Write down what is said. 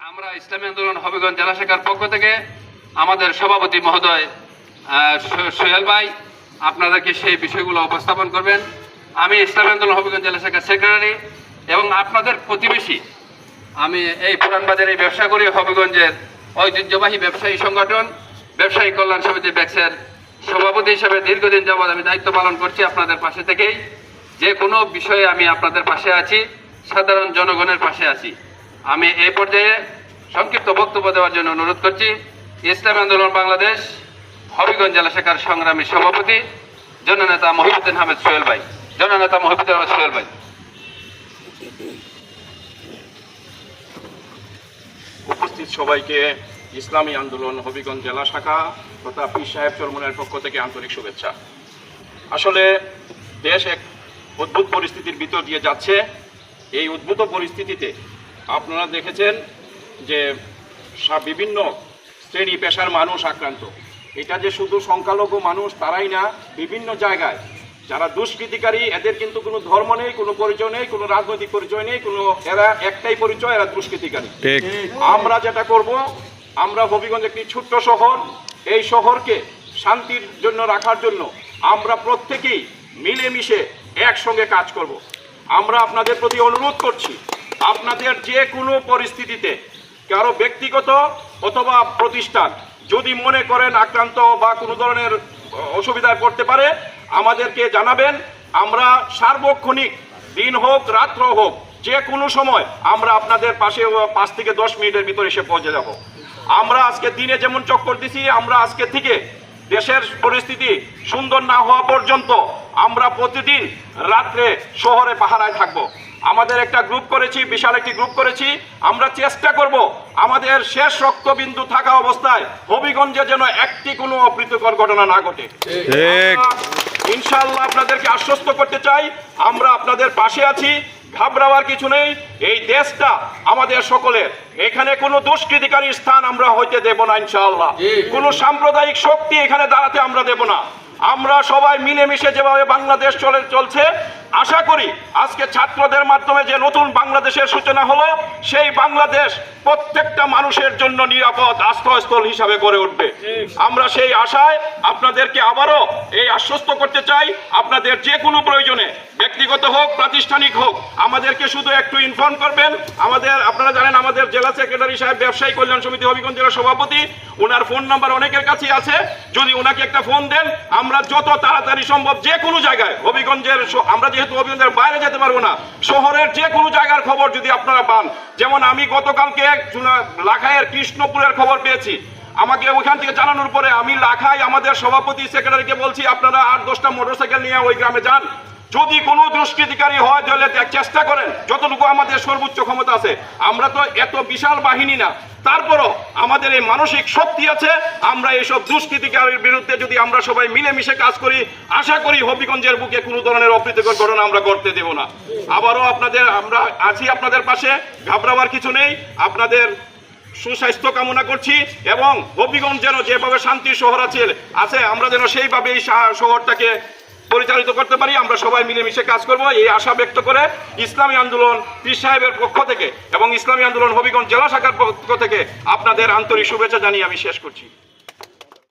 আমরা ইসলামী আন্দোলন হবিগঞ্জ জেলা শাখার পক্ষ থেকে আমাদের সভাপতি মহোদয় সোহেল ভাই, আপনাদেরকে সেই বিষয়গুলো উপস্থাপন করবেন। আমি ইসলামী আন্দোলন হবিগঞ্জ জেলা শাখার সেক্রেটারি এবং আপনাদের প্রতিবেশী। আমি এই পুরানবাজারে ব্যবসা করি, হবিগঞ্জের ঐতিহ্যবাহী ব্যবসায়ী সংগঠন, ব্যবসায়ী কল্যাণ সমিতি ব্যাক্সের সভাপতি হিসেবে দীর্ঘদিন যাবৎ আমি দায়িত্ব পালন করছি আপনাদের পাশে থেকেই। যে কোনো বিষয়ে আমি আপনাদের পাশে আছি, সাধারণ জনগণের পাশে আছি। আমি এই পর্যায়ে সংক্ষিপ্ত বক্তব্য দেওয়ার জন্য অনুরোধ করছি, ইসলাম আন্দোলন বাংলাদেশ, হবিগঞ্জ জেলা শাখার সংগ্রামী সভাপতি, জননেতা মহিবুদ্দিন আহমেদ সোহেল ভাই। জননেতা মহিবুদ্দিন আহমেদ সোহেল ভাই। উপস্থিত সবাইকে ইসলামী আন্দোলন হবিগঞ্জ জেলা শাখা তথা পীর সাহেব চরমনের পক্ষ থেকে আন্তরিক শুভেচ্ছা। আসলে দেশ এক অদ্ভুত পরিস্থিতির ভিতর দিয়ে যাচ্ছে। এই উদ্ভূত পরিস্থিতিতে আপনারা দেখেছেন যে বিভিন্ন শ্রেণি পেশার মানুষ আক্রান্ত। এটা যে শুধু সংখ্যালঘু মানুষ তারাই না বিভিন্ন জায়গায়। যারা দুষ্কৃতিকারী এদের কিন্তু কোনো ধর্ম নেই কোনো পরিচয় নেই কোনো রাজনৈতিক পরিচয় নেই কোনো এরা একটাই পরিচয় এরা দুষ্কৃতিকারী। আমরা যেটা করব আমরা হবিগঞ্জ একটি ছোট্ট শহর। এই শহরকে শান্তির জন্য রাখার জন্য আমরা প্রত্যেকেই মিলেমিশে একসঙ্গে কাজ করব। আমরা আপনাদের প্রতি অনুরোধ করছি আপনাদের যে কোনো পরিস্থিতিতে, কারও ব্যক্তিগত অথবা প্রতিষ্ঠান, যদি মনে করেন আক্রান্ত বা কোনো ধরনের অসুবিধায় পড়তে পারে, আমাদেরকে জানাবেন। আমরা সার্বক্ষণিক দিন হোক, রাত্র হোক, যে কোনো সময় আমরা আপনাদের পাশে পাঁচ থেকে দশ মিনিটের ভিতরে এসে পৌঁছে যাব। আমরা আজকে দিনে যেমন চক্কর দিছি, আমরা আজকে থেকে দেশের পরিস্থিতি সুন্দর না হওয়া পর্যন্ত আমরা প্রতিদিন রাত্রে শহরে পাহারায় থাকব। আমাদের একটা গ্রুপ করেছি বিশাল একটি গ্রুপ করেছি। আমরা চেষ্টা করব আমাদের শেষ রক্তবিন্দু থাকা অবস্থায় হবিগঞ্জে যেন একটি কোনো অপ্রীতিকর ঘটনা না ঘটে। ঠিক। ইনশাআল্লাহ আপনাদেরকে আশ্বস্ত করতে চাই আমরা আপনাদের পাশে আছি ঘাবড়াবার কিছু নেই। এই দেশটা আমাদের সকলের। এখানে কোনো দুষ্কৃতিকারী স্থান আমরা হইতে দেব না ইনশাল্লাহ কোনো সাম্প্রদায়িক শক্তি এখানে দাঁড়াতে আমরা দেব না। আমরা সবাই মিলেমিশে যেভাবে বাংলাদেশ চলে চলছে আশা করি আজকে ছাত্রদের মাধ্যমে যে নতুন বাংলাদেশের সূচনা হলো, সেই বাংলাদেশ প্রত্যেকটা মানুষের জন্য নিরাপদ আশ্রয়স্থল হিসাবে গড়ে উঠবে। আমরা সেই আশায় আপনাদেরকে আবারও এই আশ্বস্ত করতে চাই, আপনাদের যে কোনো প্রয়োজনে, ব্যক্তিগত হোক, প্রাতিষ্ঠানিক হোক, আমাদেরকে শুধু একটু ইনফর্ম করবেন। আমাদের, আপনারা জানেন আমাদের জেলা সেক্রেটারি সাহেব, ব্যবসায়ী কল্যাণ সমিতি হবিগঞ্জ জেলার সভাপতি ওনার ফোন নাম্বার অনেকের কাছেই আছে। যদি ওনাকে একটা ফোন দেন, আমরা যত তাড়াতাড়ি সম্ভব যে কোনো জায়গায়, হবিগঞ্জের আমরা যেহেতু হবিগঞ্জের বাইরে যেতে পারব না, শহরের যে কোনো জায়গার খবর যদি আপনারা পান, যেমন আমি গতকালকে লাখাইয়ের কৃষ্ণপুরের খবর পেয়েছি। আমাকে ওইখান থেকে জানানোর পরে আমি লাখাই আমাদের সভাপতি সেক্রেটারিকে বলছি, আপনারা আট, দশটা মোটরসাইকেল নিয়ে ওই গ্রামে যান। যদি কোনো দুষ্কৃতিকারী হয়, তাহলে চেষ্টা করেন। যতটুকু আমাদের সর্বোচ্চ ক্ষমতা আছে। আমরা তো এত বিশাল বাহিনী না তারপরও আমাদের এই মানসিক শক্তি আছে, আমরা এইসব দুষ্কৃতিকারীর বিরুদ্ধে যদি আমরা সবাই মিলেমিশে কাজ করি, আশা করি হবিগঞ্জের বুকে কোনো ধরনের অপ্রীতিকর ঘটনা আমরা করতে দেব না। আবারও আপনাদের, আমরা আছি আপনাদের পাশে, ঘাবড়াবার কিছু নেই, আপনাদের সুস্বাস্থ্য কামনা করছি এবং হবিগঞ্জ যেন যেভাবে শান্তির শহর আছে আছে, আমরা যেন সেইভাবে এই শহরটাকে পরিচালিত করতে পারি, আমরা সবাই মিলেমিশে কাজ করব। এই আশা ব্যক্ত করে ইসলামী আন্দোলন পীর সাহেবের পক্ষ থেকে এবং ইসলামী আন্দোলন হবিগঞ্জ জেলা শাখার পক্ষ থেকে আপনাদের আন্তরিক শুভেচ্ছা জানিয়ে আমি শেষ করছি।